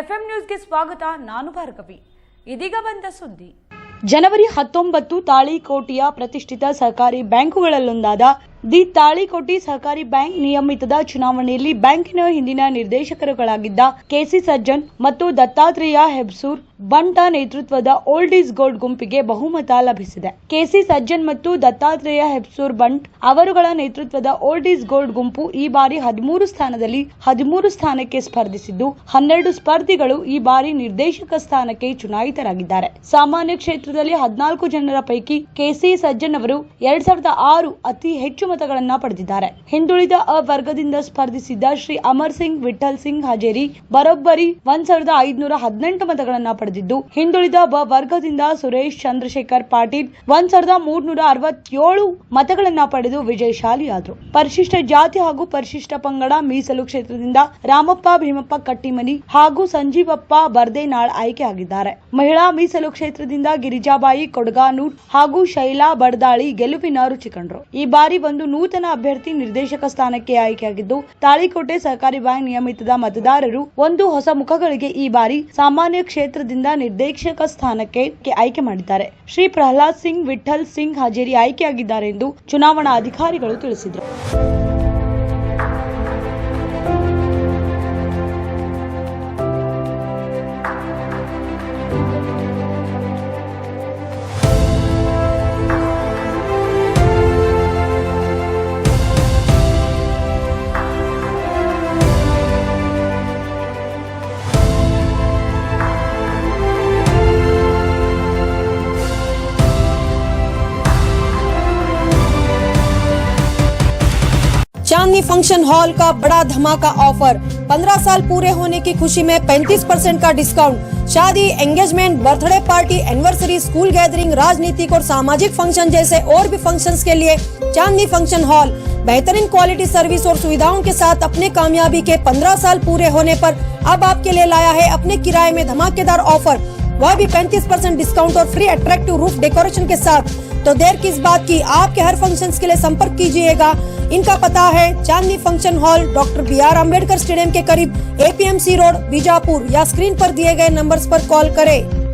FM ನ್ಯೂಸ್ಗೆ ಸ್ವಾಗತ ನಾನು ಭಾರ್ಗವಿ. ಇದೀಗ ಬಂದ ಸುದ್ದಿ. ಜನವರಿ ಹತ್ತೊಂಬತ್ತು ತಾಳಿಕೋಟಿಯ ಪ್ರತಿಷ್ಠಿತ ಸಹಕಾರಿ ಬ್ಯಾಂಕುಗಳಲ್ಲೊಂದಾದ ದಿ ತಾಳಿಕೋಟಿ ಸಹಕಾರಿ ಬ್ಯಾಂಕ್ ನಿಯಮಿತದ ಚುನಾವಣೆಯಲ್ಲಿ ಬ್ಯಾಂಕಿನ ಹಿಂದಿನ ನಿರ್ದೇಶಕರುಗಳಾಗಿದ್ದ ಕೆಸಿ ಸಜ್ಜನ್ ಮತ್ತು ದತ್ತಾತ್ರೇಯ ಹೆಬ್ಸೂರ್ ಬಂಟ ನೇತೃತ್ವದ ಓಲ್ಡ್ ಈಸ್ ಗೋಲ್ಡ್ ಗುಂಪಿಗೆ ಬಹುಮತ ಲಭಿಸಿದೆ. ಕೆಸಿ ಸಜ್ಜನ್ ಮತ್ತು ದತ್ತಾತ್ರೇಯ ಹೆಬ್ಸೂರ್ ಬಂಟ್ ಅವರುಗಳ ನೇತೃತ್ವದ ಓಲ್ಡ್ ಈಸ್ ಗೋಲ್ಡ್ ಗುಂಪು ಈ ಬಾರಿ ಹದಿಮೂರು ಸ್ಥಾನದಲ್ಲಿ ಹದಿಮೂರು ಸ್ಥಾನಕ್ಕೆ ಸ್ಪರ್ಧಿಸಿದ್ದು, ಹನ್ನೆರಡು ಸ್ಪರ್ಧಿಗಳು ಈ ಬಾರಿ ನಿರ್ದೇಶಕ ಸ್ಥಾನಕ್ಕೆ ಚುನಾಯಿತರಾಗಿದ್ದಾರೆ. ಸಾಮಾನ್ಯ ಕ್ಷೇತ್ರದಲ್ಲಿ ಹದಿನಾಲ್ಕು ಜನರ ಪೈಕಿ ಕೆಸಿ ಸಜ್ಜನ್ ಅವರು ಎರಡ್ ಸಾವಿರದ ಆರು ಅತಿ ಹೆಚ್ಚು ಮತಗಳನ್ನ ಪಡೆದಿದ್ದಾರೆ. ಹಿಂದುಳಿದ ಅ ವರ್ಗದಿಂದ ಸ್ಪರ್ಧಿಸಿದ್ದ ಶ್ರೀ ಅಮರ್ ಸಿಂಗ್ ವಿಠಲ್ ಸಿಂಗ್, ಹಜೇರಿ ಬರೋಬ್ಬರಿ ಒಂದ್ ಸಾವಿರದ ಐದುನೂರ ಹದಿನೆಂಟು ಮತಗಳನ್ನ ಪಡೆದಿದ್ದು, ಹಿಂದುಳಿದ ಬ ವರ್ಗದಿಂದ ಸುರೇಶ್ ಚಂದ್ರಶೇಖರ್ ಪಾಟೀಲ್ ಒಂದ್ ಸಾವಿರದ ಮೂರ್ನೂರ ಅರವತ್ತೇಳು ಮತಗಳನ್ನ ಪಡೆದು ವಿಜಯಶಾಲಿಯಾದರು. ಪರಿಶಿಷ್ಟ ಜಾತಿ ಹಾಗೂ ಪರಿಶಿಷ್ಟ ಪಂಗಡ ಮೀಸಲು ಕ್ಷೇತ್ರದಿಂದ ರಾಮಪ್ಪ, ಭೀಮಪ್ಪ ಕಟ್ಟಿಮನಿ ಹಾಗೂ ಸಂಜೀವಪ್ಪ ಬರ್ದೇನಾಳ್ ಆಯ್ಕೆಯಾಗಿದ್ದಾರೆ ಮಹಿಳಾ ಮೀಸಲು ಕ್ಷೇತ್ರದಿಂದ ಗಿರಿಜಾಬಾಯಿ, ಕೊಡಗಾನೂರ್ ಹಾಗೂ ಶೈಲಾ ಬಡದಾಳಿ ಗೆಲುವಿನ ರುಚಿಕೊಂಡರು. ಈ ಬಾರಿ ಒಂದು ನೂತನ ಅಭ್ಯರ್ಥಿ ನಿರ್ದೇಶಕ ಸ್ಥಾನಕ್ಕೆ ಆಯ್ಕೆಯಾಗಿದ್ದು, ತಾಳಿಕೋಟೆ ಸಹಕಾರಿ ಬ್ಯಾಂಕ್ ನಿಯಮಿತದ ಮತದಾರರು ಒಂದು ಹೊಸ ಮುಖಗಳಿಗೆ ಈ ಬಾರಿ ಸಾಮಾನ್ಯ ಕ್ಷೇತ್ರದಿಂದ ನಿರ್ದೇಶಕ ಸ್ಥಾನಕ್ಕೆ ಆಯ್ಕೆ ಮಾಡಿದ್ದಾರೆ. ಶ್ರೀ ಪ್ರಹ್ಲಾದ್ ಸಿಂಗ್ ವಿಠಲ್ ಸಿಂಗ್ ಹಜೇರಿ ಆಯ್ಕೆಯಾಗಿದ್ದಾರೆ ಎಂದು ಚುನಾವಣಾ ಅಧಿಕಾರಿಗಳು ತಿಳಿಸಿದರು. चांदनी फ़ंक्शन हॉल का बड़ा धमाका ऑफ़र। 15 साल पूरे होने की खुशी में 35 परसेंट का डिस्काउंट। शादी engagement birthday party anniversary school gathering राजनीतिक और सामाजिक फ़ंक्शन जैसे और भी फ़ंक्शंस के लिए चांदनी फ़ंक्शन हॉल। बेहतरीन क्वालिटी सर्विस और सुविधाओं के साथ अपने कामयाबी के 15 साल पूरे होने पर अब आपके लिए लाया है अपने किराए में धमाकेदार ऑफ़र। वह भी 35 परसेंट डिस्काउंट और फ्री अट्रैक्टिव रूफ डेकोरेशन के साथ। तो देर किस बात की? आपके हर फ़ंक्शंस के लिए संपर्क कीजिएगा। इनका पता है, Chandni function hall, doctor B R Ambedkar stadium के करीब एपीएमसी रोड, बीजापुर, या स्क्रीन पर दिए गए नंबर्स पर कॉल करें।